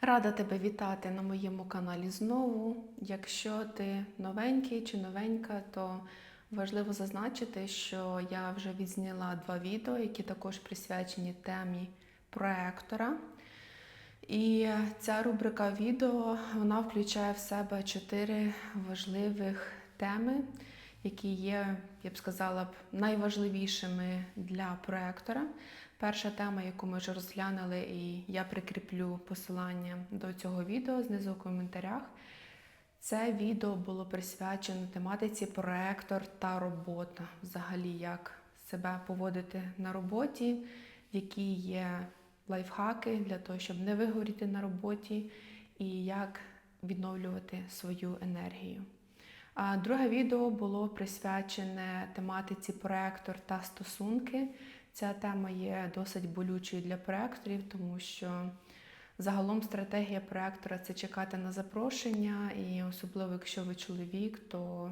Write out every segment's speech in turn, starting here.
Рада тебе вітати на моєму каналі знову. Якщо ти новенький чи новенька, то важливо зазначити, що я вже відзняла два відео, які також присвячені темі проектора. І ця рубрика відео вона включає в себе чотири важливих теми, які є, я б сказала найважливішими для проектора. Перша тема, яку ми вже розглянули, і я прикріплю посилання до цього відео знизу в коментарях. Це відео було присвячено тематиці проектор та робота. Взагалі, як себе поводити на роботі, які є лайфхаки для того, щоб не вигоріти на роботі, і як відновлювати свою енергію. А друге відео було присвячене тематиці проектор та стосунки. Ця тема є досить болючою для проекторів, тому що загалом стратегія проектора це чекати на запрошення, і особливо якщо ви чоловік, то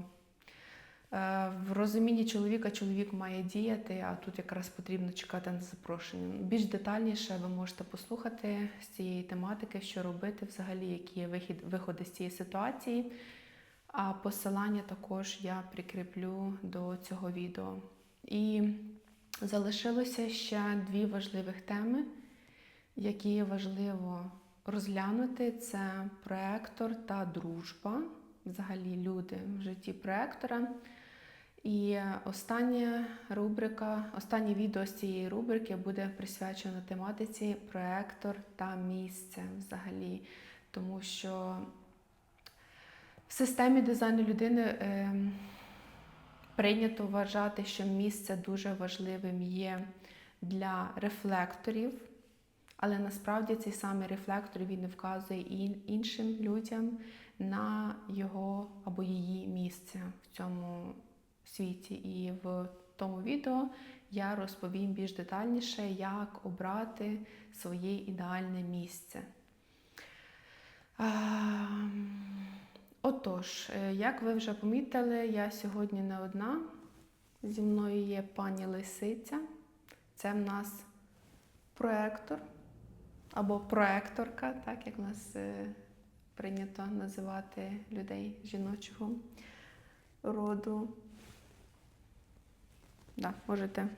е, в розумінні чоловіка чоловік має діяти, а тут якраз потрібно чекати на запрошення. Більш детальніше ви можете послухати з цієї тематики, що робити взагалі, які є вихід, виходи з цієї ситуації. А посилання також я прикріплю до цього відео. І залишилося ще дві важливих теми, які важливо розглянути: це проектор та дружба, взагалі люди в житті проектора. І остання рубрика, останнє відео з цієї рубрики буде присвячено тематиці проектор та місце взагалі, тому що в системі дизайну людини е, прийнято вважати, що місце дуже важливим є для рефлекторів, але насправді цей самий рефлектор він вказує і іншим людям на його або її місце в цьому світі. І в тому відео я розповім більш детальніше, як обрати своє ідеальне місце. Отож, е, як ви вже помітили, я сьогодні не одна. Зі мною є пані Лисиця. Це в нас проектор або проекторка, так як в нас е, прийнято називати людей жіночого роду. Да, можете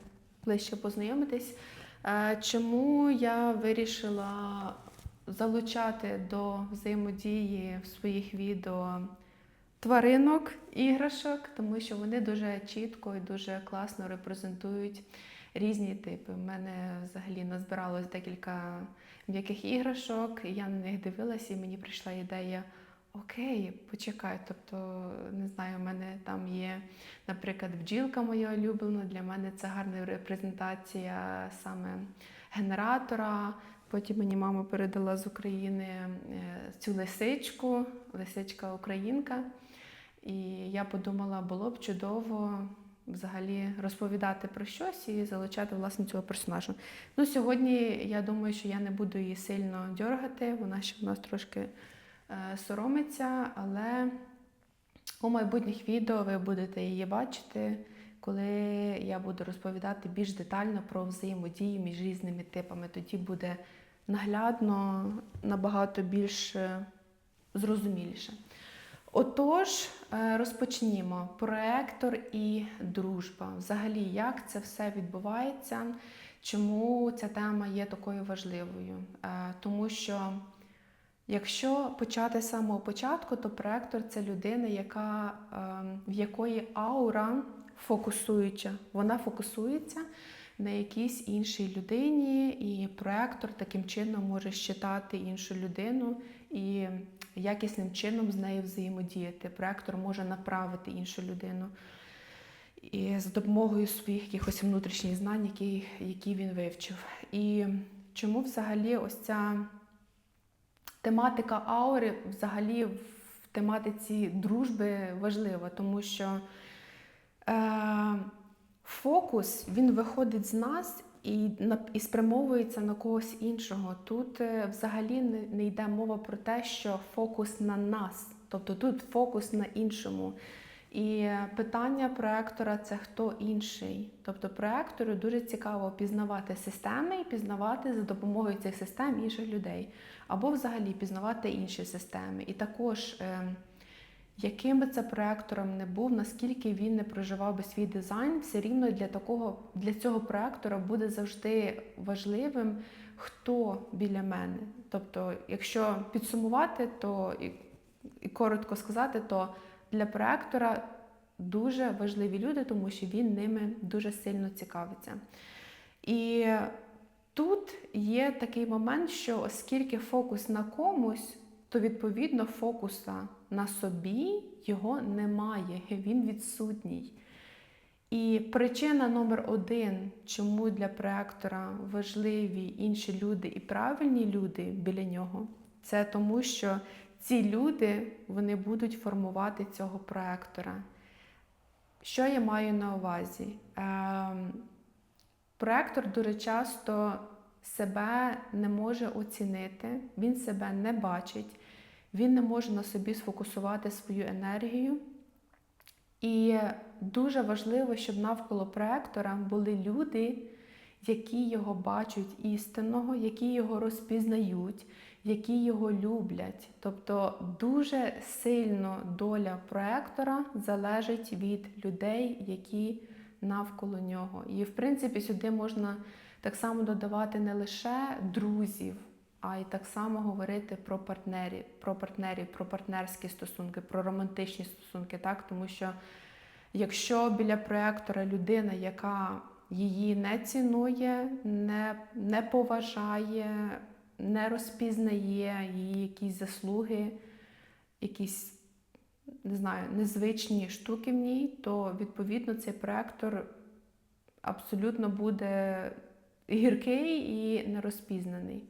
ближче познайомитись. Е, Чому я вирішила залучати до взаємодії в своїх відео тваринок, іграшок, тому що вони дуже чітко і дуже класно репрезентують різні типи. У мене взагалі назбиралось декілька м'яких іграшок, я на них дивилася, і мені прийшла ідея. Окей, почекай. Тобто, не знаю, у мене там є, наприклад, бджілка моя улюблена. Для мене це гарна репрезентація саме генератора. Потім мені мама передала з України е, цю лисичку, лисичка українка. І я подумала, було б чудово взагалі розповідати про щось і залучати власне цього персонажа. Ну, Сьогодні я думаю, що я не буду її сильно дергати, вона ще в нас трошки е, соромиться, але у майбутніх відео ви будете її бачити, коли я буду розповідати більш детально про взаємодії між різними типами. Тоді буде наглядно, набагато більш е, зрозуміліше. Отож, е, розпочнімо. Проектор і дружба. Взагалі, як це все відбувається? Чому ця тема є такою важливою? Е, Тому що якщо почати з самого початку, то проектор це людина, яка, е, в якої аура фокусуюча, вона фокусується на якійсь іншій людині, і проектор таким чином може щитати іншу людину і якісним чином з нею взаємодіяти. Проектор може направити іншу людину і з допомогою своїх якихось внутрішніх знань, які, які він вивчив. І чому взагалі ось ця тематика аури взагалі в тематиці дружби важлива, тому що фокус він виходить з нас і і спрямовується на когось іншого. Тут е, взагалі не йде мова про те, що фокус на нас, тобто тут фокус на іншому. І питання проектора це хто інший. Тобто проектору дуже цікаво пізнавати системи і пізнавати за допомогою цих систем інших людей, або взагалі пізнавати інші системи. І також, е, яким би це проектором не був, наскільки він не проживав би свій дизайн, все рівно для такого для цього проектора буде завжди важливим, хто біля мене. Тобто, якщо підсумувати, то і, і коротко сказати, то для проектора дуже важливі люди, тому що він ними дуже сильно цікавиться. І тут є такий момент, що оскільки фокус на комусь, то відповідно фокуса на собі його немає, він відсутній. І причина номер один, чому для проектора важливі інші люди і правильні люди біля нього, це тому, що ці люди вони будуть формувати цього проектора. Що я маю на увазі? Ем, проектор дуже часто себе не може оцінити, він себе не бачить, він не може на собі сфокусувати свою енергію. І дуже важливо, щоб навколо проектора були люди, які його бачать істинного, які його розпізнають, які його люблять. Тобто дуже сильно доля проектора залежить від людей, які навколо нього. І, в принципі, сюди можна так само додавати не лише друзів, а й так само говорити про партнерів, про партнерів, про партнерські стосунки, про романтичні стосунки, так? тому що якщо біля проектора людина, яка її не цінує, не, не поважає, не розпізнає її якісь заслуги, якісь, не знаю, незвичні штуки в ній, то відповідно цей проектор абсолютно буде гіркий і нерозпізнаний.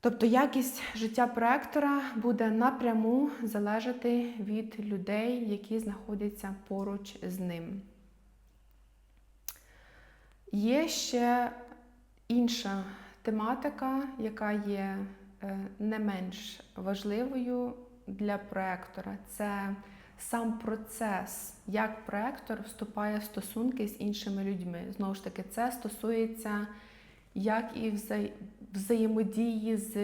Тобто якість життя проектора буде напряму залежати від людей, які знаходяться поруч з ним. Є ще інша тематика, яка є е, не менш важливою для проектора. Це сам процес, як проектор вступає в стосунки з іншими людьми. Знову ж таки, це стосується як і. Взаємодії з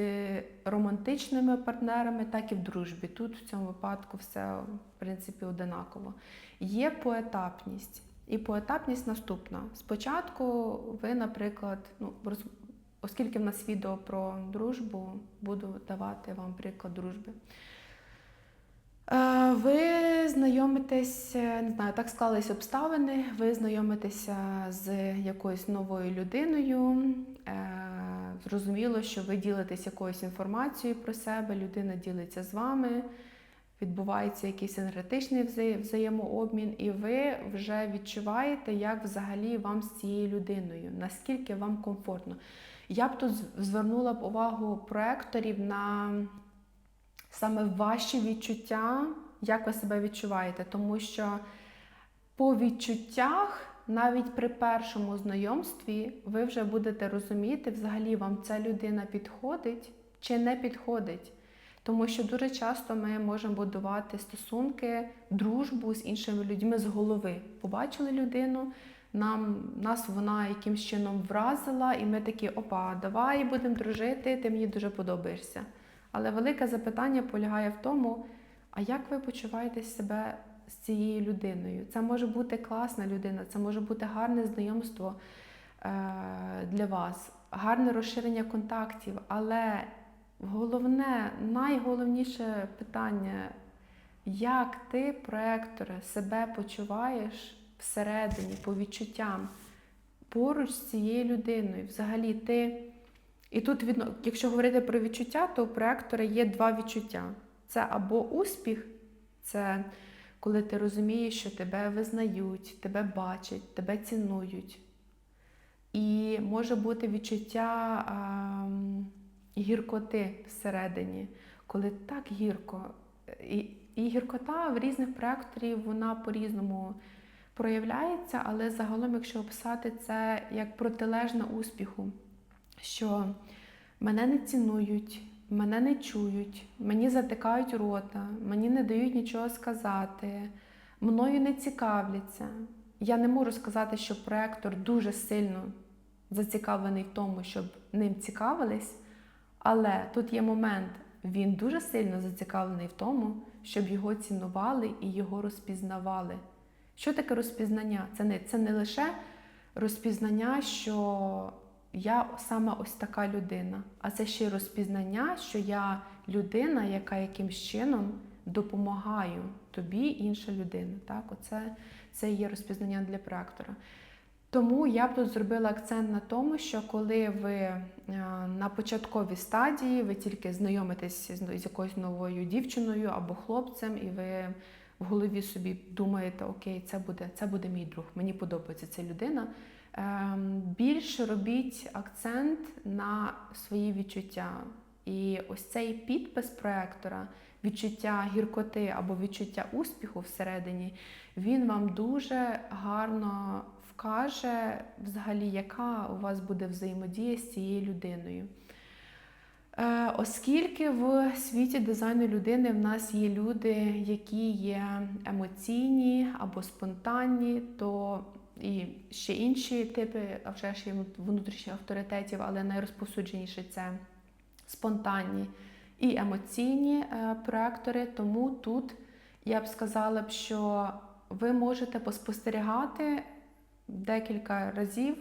романтичними партнерами, так і в дружбі. Тут в цьому випадку все в принципі одинаково. Є поетапність. І поетапність наступна. Спочатку ви, наприклад, ну, оскільки в нас відео про дружбу, буду давати вам приклад дружби. Е, Ви знайомитесь, не знаю, так склались обставини, ви знайомитеся з якоюсь новою людиною. Е, Зрозуміло, що ви ділитесь якоюсь інформацією про себе, людина ділиться з вами, відбувається якийсь енергетичний вза- взаємообмін, і ви вже відчуваєте, як взагалі вам з цією людиною, наскільки вам комфортно. Я б тут звернула б увагу проекторів на саме ваші відчуття, як ви себе відчуваєте, тому що по відчуттях, навіть при першому знайомстві, ви вже будете розуміти, взагалі вам ця людина підходить чи не підходить. Тому що дуже часто ми можемо будувати стосунки, дружбу з іншими людьми з голови. Побачили людину, нам, нас вона якимсь чином вразила, і ми такі, опа, давай будемо дружити, ти мені дуже подобаєшся. Але велике запитання полягає в тому, а як ви почуваєте себе з цією людиною? Це може бути класна людина, це може бути гарне знайомство е, для вас, гарне розширення контактів, але головне, найголовніше питання, як ти, проектор, себе почуваєш всередині, по відчуттям, поруч з цією людиною. Взагалі ти. І тут, якщо говорити про відчуття, то у проектора є два відчуття: це або успіх, це коли ти розумієш, що тебе визнають, тебе бачать, тебе цінують. І може бути відчуття ам, гіркоти всередині, коли так гірко. І, і гіркота в різних проекторів вона по-різному проявляється, але загалом, якщо описати це як протилежне успіху, що мене не цінують, мене не чують, мені затикають рота, мені не дають нічого сказати. мною не цікавляться. Я не можу сказати, що проектор дуже сильно зацікавлений в тому, щоб ним цікавились, але тут є момент, він дуже сильно зацікавлений в тому, щоб його цінували і його розпізнавали. Що таке розпізнання? Це не, це не лише розпізнання, що я саме ось така людина, а це ще розпізнання, що я людина, яка якимсь чином допомагаю тобі, інша людина. Так? Оце це є розпізнання для проектора. Тому я б тут зробила акцент на тому, що коли ви е, на початковій стадії, ви тільки знайомитесь з якоюсь новою дівчиною або хлопцем, і ви в голові собі думаєте, окей, це буде, це буде мій друг, мені подобається ця людина. Ем, Більше робіть акцент на свої відчуття. І ось цей підпис проектора, відчуття гіркоти або відчуття успіху всередині, він вам дуже гарно вкаже, взагалі, яка у вас буде взаємодія з цією людиною. Е, Оскільки в світі дизайну людини в нас є люди, які є емоційні або спонтанні, то і ще інші типи, а вже ж є внутрішніх авторитетів, але найрозповсюдженіше це спонтанні і емоційні е, проектори. Тому тут я б сказала б, що ви можете поспостерігати декілька разів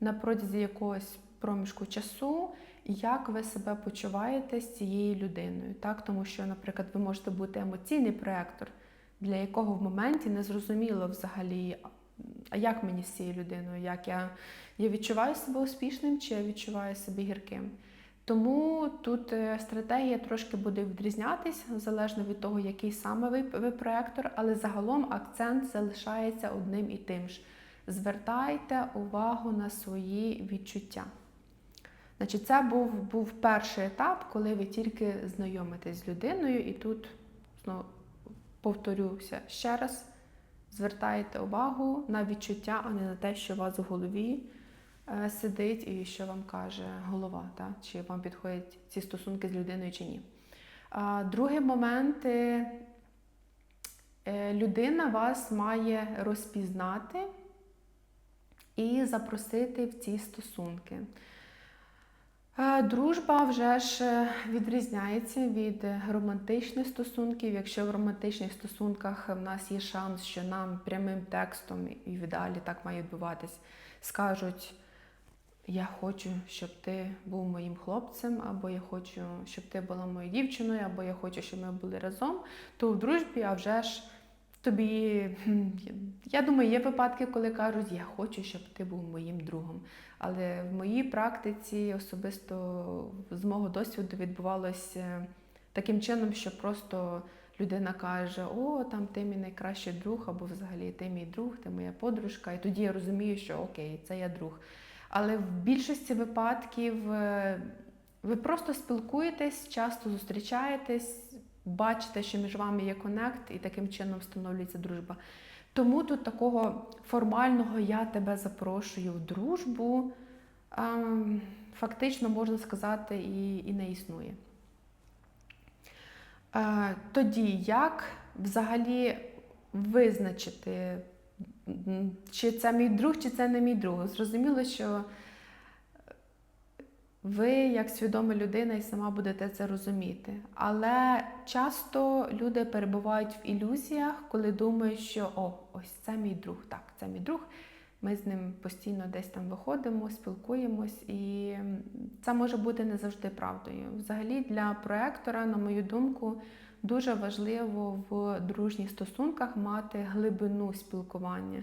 на протязі якогось проміжку часу, як ви себе почуваєте з цією людиною. Так? Тому що, наприклад, ви можете бути емоційний проектор, для якого в моменті не зрозуміло взагалі, а як мені з цією людиною, як я, я відчуваю себе успішним чи я відчуваю себе гірким. Тому тут е, стратегія трошки буде відрізнятись залежно від того, який саме ви, ви проектор, але загалом акцент залишається одним і тим ж. Звертайте увагу на свої відчуття. Значить, Це був був перший етап, коли ви тільки знайомитесь з людиною, і тут знову повторюся ще раз: звертайте увагу на відчуття, а не на те, що у вас в голові е, сидить і що вам каже голова, та? чи вам підходять ці стосунки з людиною чи ні. Другий момент. е, Людина вас має розпізнати і запросити в ці стосунки. Е, Дружба вже ж е, відрізняється від романтичних стосунків. Якщо в романтичних стосунках в нас є шанс, що нам прямим текстом і в ідеалі так має відбуватись, скажуть, я хочу, щоб ти був моїм хлопцем, або я хочу, щоб ти була моєю дівчиною, або я хочу, щоб ми були разом, то в дружбі, а вже ж тобі, я думаю, є випадки, коли кажуть, я хочу, щоб ти був моїм другом. Але в моїй практиці особисто з мого досвіду відбувалося таким чином, що просто людина каже: О, там ти мій найкращий друг, або взагалі ти мій друг, ти моя подружка. І тоді я розумію, що окей, це я друг. Але в більшості випадків е, ви просто спілкуєтесь, часто зустрічаєтесь, бачите, що між вами є конект, і таким чином встановлюється дружба. Тому тут такого формального я тебе запрошую в дружбу, ем, фактично можна сказати, і, і не існує. Е, тоді як взагалі визначити, чи це мій друг, чи це не мій друг? Зрозуміло, що ви, як свідома людина, і сама будете це розуміти. Але часто люди перебувають в ілюзіях, коли думають, що о, ось це мій друг. Так, це мій друг. Ми з ним постійно десь там виходимо, спілкуємось, і це може бути не завжди правдою. Взагалі, для проектора, на мою думку, дуже важливо в дружніх стосунках мати глибину спілкування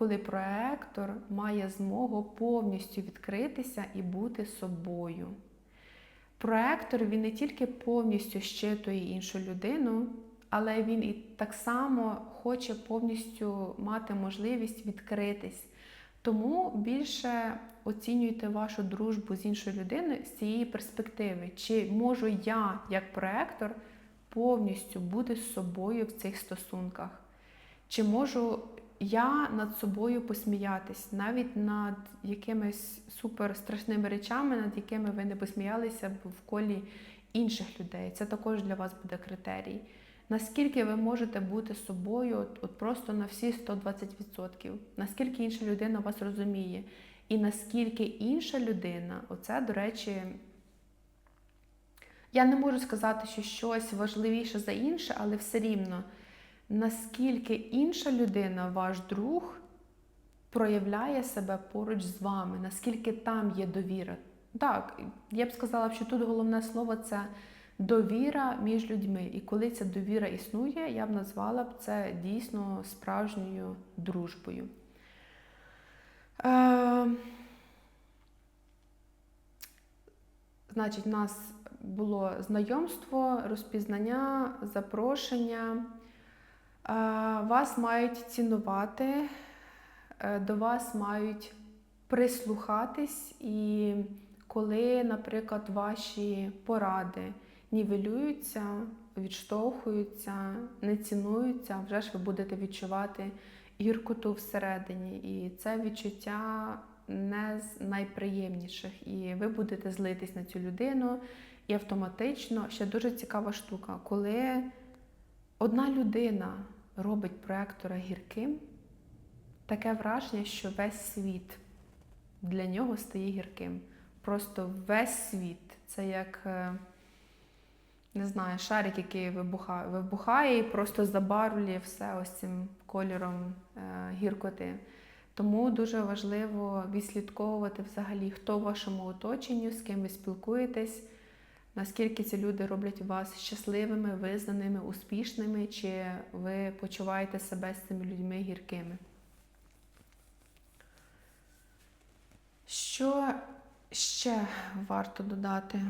коли проектор має змогу повністю відкритися і бути собою. Проектор він не тільки повністю щитує іншу людину, але він і так само хоче повністю мати можливість відкритись. Тому більше оцінюйте вашу дружбу з іншою людиною з цієї перспективи, чи можу я, як проектор, повністю бути з собою в цих стосунках. Чи можу я над собою посміятись, навіть над якимись супер страшними речами, над якими ви не посміялися в колі інших людей. Це також для вас буде критерій. Наскільки ви можете бути собою от, от просто на всі 120%? Наскільки інша людина вас розуміє? І наскільки інша людина, оце, до речі, я не можу сказати, що щось важливіше за інше, але все рівно, наскільки інша людина, ваш друг, проявляє себе поруч з вами, наскільки там є довіра. Так, я б сказала, що тут головне слово це довіра між людьми. І коли ця довіра існує, я б назвала б це дійсно справжньою дружбою. Е, Значить, у нас було знайомство, розпізнання, запрошення. Вас мають цінувати, е, до вас мають прислухатись, і коли, наприклад, ваші поради нівелюються, відштовхуються, не цінуються, вже ж ви будете відчувати гіркоту всередині. І це відчуття не з найприємніших. І ви будете злитись на цю людину. І автоматично ще дуже цікава штука, коли одна людина робить проектора гірким, таке враження, що весь світ для нього стає гірким. Просто весь світ. Це як, е, не знаю, шарик, який вибухає, вибухає і просто забарвлює все ось цим кольором е, гіркоти. Тому дуже важливо відслідковувати взагалі, хто в вашому оточенні, з ким ви спілкуєтесь, наскільки ці люди роблять вас щасливими, визнаними, успішними, чи ви почуваєте себе з цими людьми гіркими. Що ще варто додати?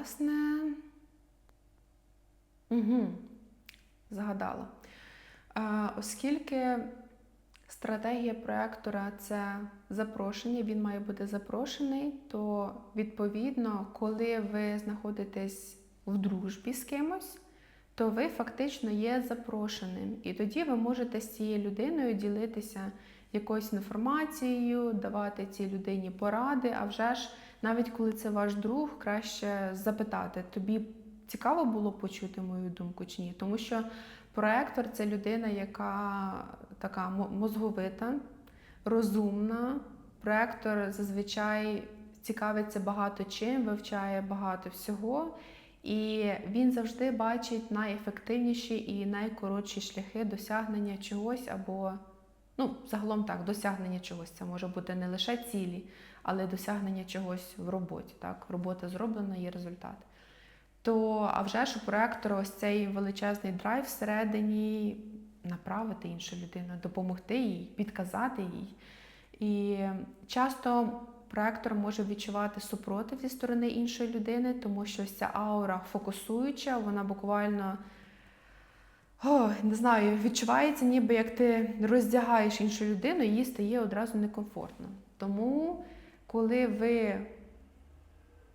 Власне, угу, згадала. Оскільки стратегія проектора це запрошення, він має бути запрошений, то відповідно, коли ви знаходитесь в дружбі з кимось, то ви фактично є запрошеним. І тоді ви можете з цією людиною ділитися якоюсь інформацією, давати цій людині поради, а вже ж навіть коли це ваш друг, краще запитати, тобі цікаво було почути мою думку чи ні? Тому що проектор це людина, яка така мозговита, розумна. Проектор зазвичай цікавиться багато чим, вивчає багато всього. І він завжди бачить найефективніші і найкоротші шляхи досягнення чогось або, ну, загалом так, досягнення чогось. Це може бути не лише цілі, але досягнення чогось в роботі. Так? Робота зроблена, є результат. То, а вже ж у проектора ось цей величезний драйв всередині направити іншу людину, допомогти їй, підказати їй. І часто проектор може відчувати супротив зі сторони іншої людини, тому що ось ця аура фокусуюча, вона буквально о, не знаю, відчувається, ніби як ти роздягаєш іншу людину, їй стає одразу некомфортно. Тому, коли ви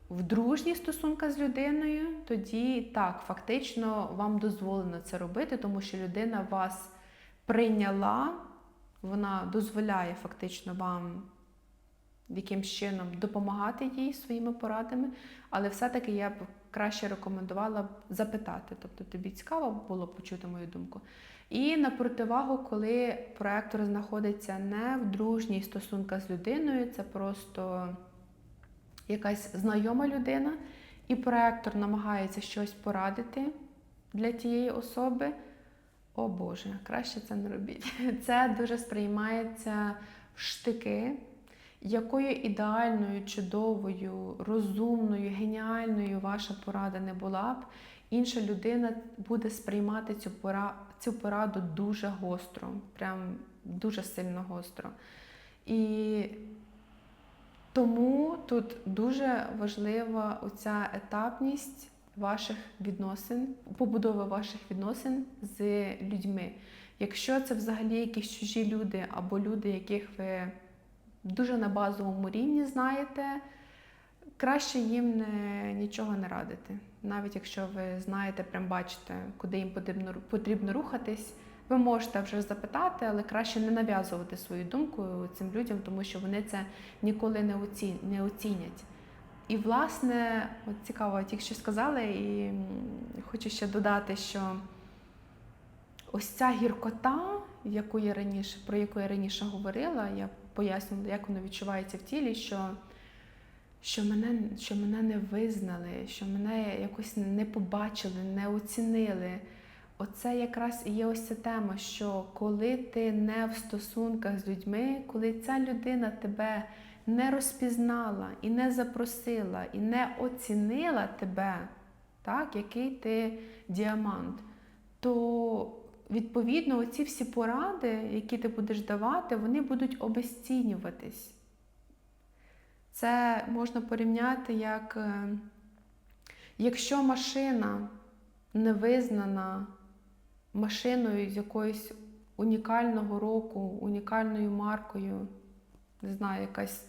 в дружній стосунках з людиною, тоді так, фактично вам дозволено це робити, тому що людина вас прийняла, вона дозволяє фактично вам якимсь чином допомагати їй своїми порадами, але все-таки я б краще рекомендувала б запитати. Тобто тобі цікаво було почути мою думку. І на противагу, коли проектор знаходиться не в дружній стосунках з людиною, це просто якась знайома людина, і проектор намагається щось порадити для тієї особи. О Боже, краще це не робіть. Це дуже сприймається в штики, якою ідеальною, чудовою, розумною, геніальною ваша порада не була б, інша людина буде сприймати цю пора, цю пораду дуже гостро, прям дуже сильно гостро. І тому тут дуже важлива оця етапність ваших відносин, побудови ваших відносин з людьми. Якщо це взагалі якісь чужі люди або люди, яких ви дуже на базовому рівні знаєте, краще їм не, нічого не радити. Навіть якщо ви знаєте, прям бачите, куди їм потрібно, потрібно рухатись, Ви можете вже запитати, але краще не нав'язувати свою думку цим людям, тому що вони це ніколи не, оці... не оцінять. І, власне, от цікаво, тільки що сказали, і хочу ще додати, що ось ця гіркота, яку я раніше, про яку я раніше говорила, я пояснювала, як воно відчувається в тілі, що, що, мене, що мене не визнали, що мене якось не побачили, не оцінили. Оце якраз і є ось ця тема, що коли ти не в стосунках з людьми, коли ця людина тебе не розпізнала і не запросила, і не оцінила тебе, так, який ти діамант, то відповідно оці всі поради, які ти будеш давати, вони будуть обесцінюватись. Це можна порівняти як е, якщо машина не визнана машиною з якоюсь унікального року, унікальною маркою, не знаю, якась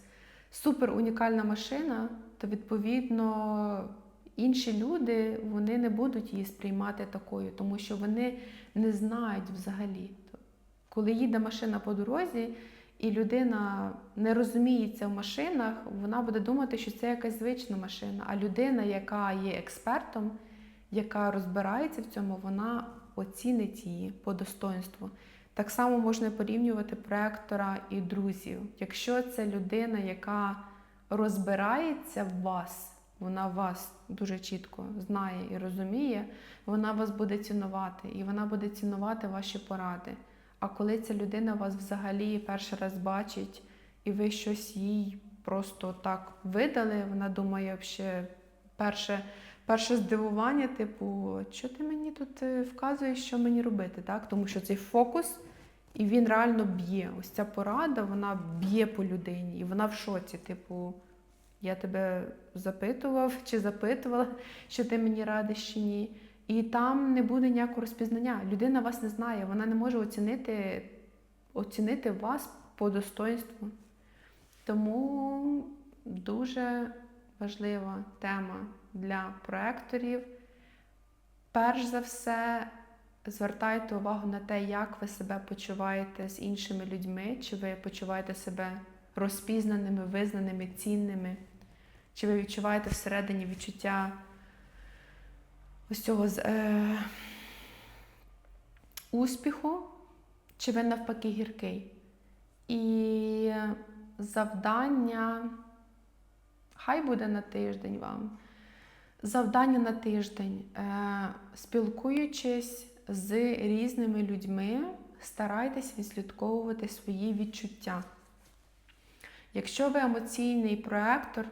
супер унікальна машина, то відповідно інші люди вони не будуть її сприймати такою, тому що вони не знають взагалі. Коли їде машина по дорозі, і людина не розуміється в машинах, вона буде думати, що це якась звична машина. А людина, яка є експертом, яка розбирається в цьому, вона оцінить її по достоинству. Так само можна порівнювати проектора і друзів. Якщо це людина, яка розбирається в вас, вона вас дуже чітко знає і розуміє, вона вас буде цінувати, і вона буде цінувати ваші поради. А коли ця людина вас взагалі перший раз бачить, і ви щось їй просто так видали, вона думає, взагалі, перше, перше здивування, типу, що ти мені тут е, вказуєш, що мені робити? так? Тому що цей фокус, і він реально б'є. Ось ця порада, вона б'є по людині, і вона в шоці, типу. Я тебе запитував чи запитувала, що ти мені радиш чи ні. І там не буде ніякого розпізнання. Людина вас не знає, вона не може оцінити, оцінити вас по достоинству. Тому дуже важлива тема для проекторів. Перш за все, звертайте увагу на те, як ви себе почуваєте з іншими людьми, чи ви почуваєте себе розпізнаними, визнаними, цінними, чи ви відчуваєте всередині відчуття ось цього е, успіху, чи ви навпаки гіркий. І завдання, хай буде на тиждень вам. Завдання на тиждень, е, спілкуючись з різними людьми, старайтесь відслідковувати свої відчуття. Якщо ви емоційний проектор,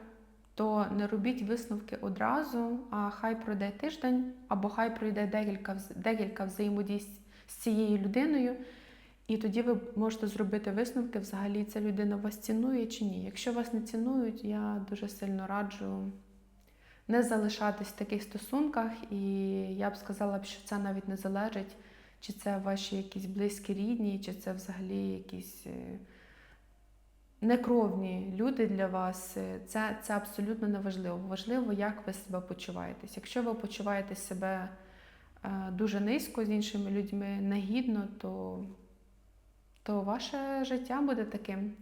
то не робіть висновки одразу, а хай пройде тиждень, або хай пройде декілька, декілька взаємодій з цією людиною, і тоді ви можете зробити висновки, взагалі ця людина вас цінує чи ні. Якщо вас не цінують, я дуже сильно раджу не залишатись в таких стосунках, і я б сказала, що це навіть не залежить, чи це ваші якісь близькі рідні, чи це взагалі якісь некровні люди для вас, це це абсолютно не важливо. Важливо, як ви себе почуваєтесь. Якщо ви почуваєте себе дуже низько з іншими людьми, негідно, то, то ваше життя буде таким.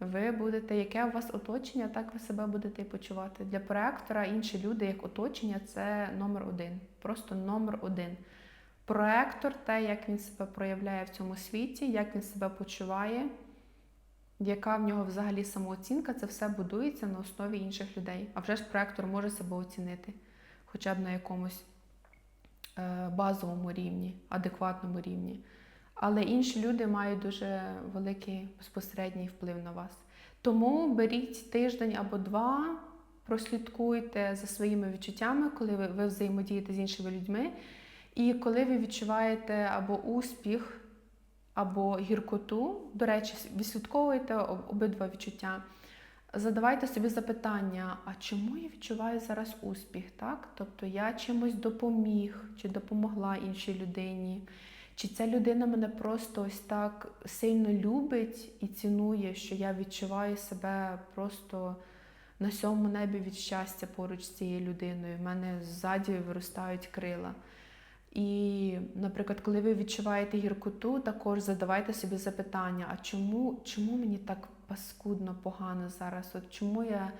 Ви будете, яке у вас оточення, так ви себе будете почувати. Для проектора інші люди, як оточення, це номер один. Просто номер один. Проектор, те, як він себе проявляє в цьому світі, як він себе почуває яка в нього взагалі самооцінка, це все будується на основі інших людей. А вже ж проектор може себе оцінити, хоча б на якомусь е, базовому рівні, адекватному рівні. Але інші люди мають дуже великий безпосередній вплив на вас. Тому беріть тиждень або два, прослідкуйте за своїми відчуттями, коли ви, ви взаємодієте з іншими людьми. І коли ви відчуваєте або успіх, або гіркоту, до речі, відслідковуйте обидва відчуття. Задавайте собі запитання, а чому я відчуваю зараз успіх? Так? Тобто я чимось допоміг чи допомогла іншій людині, чи ця людина мене просто ось так сильно любить і цінує, що я відчуваю себе просто на сьомому небі від щастя поруч з цією людиною. У мене ззаді виростають крила. І, наприклад, коли ви відчуваєте гіркоту, також задавайте собі запитання: а чому, чому мені так паскудно, погано зараз? От чому я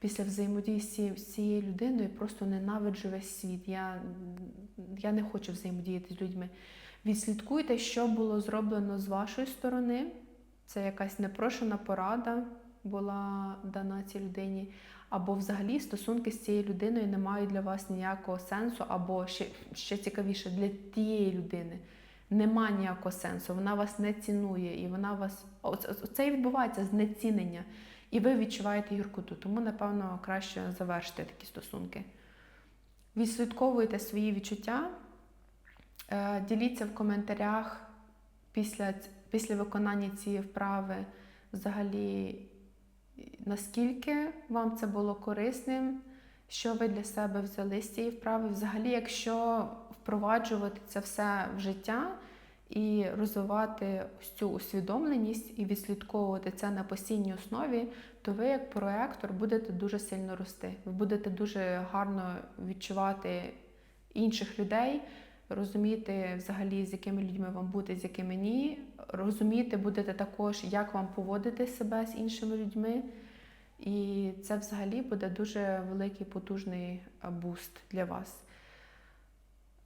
після взаємодії з цією людиною просто ненавиджу весь світ? Я, я не хочу взаємодіяти з людьми. Відслідкуйте, що було зроблено з вашої сторони. Це якась непрошена порада була дана цій людині. Або взагалі стосунки з цією людиною не мають для вас ніякого сенсу, або ще, ще цікавіше, для тієї людини нема ніякого сенсу, вона вас не цінує, і вона вас. Оце і відбувається знецінення, і ви відчуваєте гіркоту. Тому, напевно, краще завершити такі стосунки. Відслідковуйте свої відчуття, діліться в коментарях після, після виконання цієї вправи взагалі наскільки вам це було корисним, що ви для себе взяли з цієї вправи. Взагалі, якщо впроваджувати це все в життя і розвивати цю усвідомленість і відслідковувати це на постійній основі, то ви як проектор будете дуже сильно рости. Ви будете дуже гарно відчувати інших людей. Розуміти взагалі, з якими людьми вам бути, з якими ні. Розуміти будете також, як вам поводити себе з іншими людьми. І це взагалі буде дуже великий потужний е, буст для вас.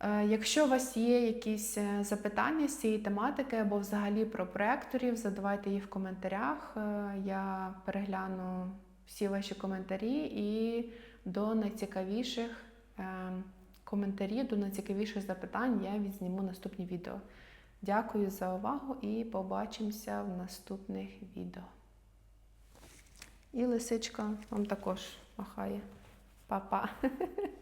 Е, Якщо у вас є якісь е, запитання з цієї тематики або взагалі про проекторів, задавайте їх в коментарях. Я перегляну всі ваші коментарі і до найцікавіших коментарів, до найцікавіших запитань я відзніму наступні відео. Дякую за увагу і побачимося в наступних відео. І лисичка вам також махає. Па-па.